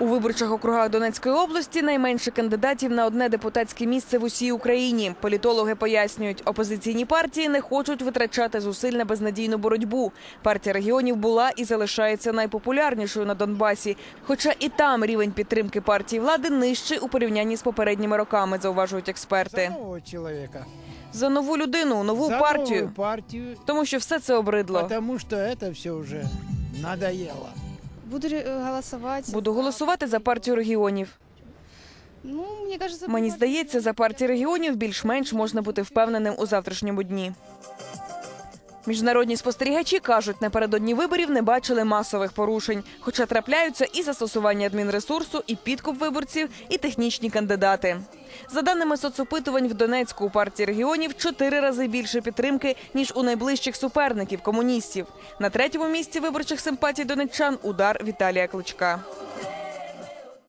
У виборчих округах Донецької області найменше кандидатів на одне депутатське місце в усій Україні. Політологи пояснюють, опозиційні партії не хочуть витрачати зусиль на безнадійну боротьбу. Партія регіонів була і залишається найпопулярнішою на Донбасі. Хоча і там рівень підтримки партії влади нижчий у порівнянні з попередніми роками, зауважують експерти. За нову людину, нову за партію, новую тому що все це обридло. Потому что это все уже надоело. Буду голосувати. Буду голосувати за партію регіонів. Ну, мені кажется... Мені здається, за партію регіонів більш-менш можна бути впевненим у завтрашньому дні. Міжнародні спостерігачі кажуть, напередодні виборів не бачили масових порушень, хоча трапляються і застосування адмінресурсу, і підкуп виборців, і технічні кандидати. За даними соцопитувань, в Донецьку у партії регіонів чотири рази більше підтримки ніж у найближчих суперників комуністів. На третьому місці виборчих симпатій донеччан удар Віталія Кличка.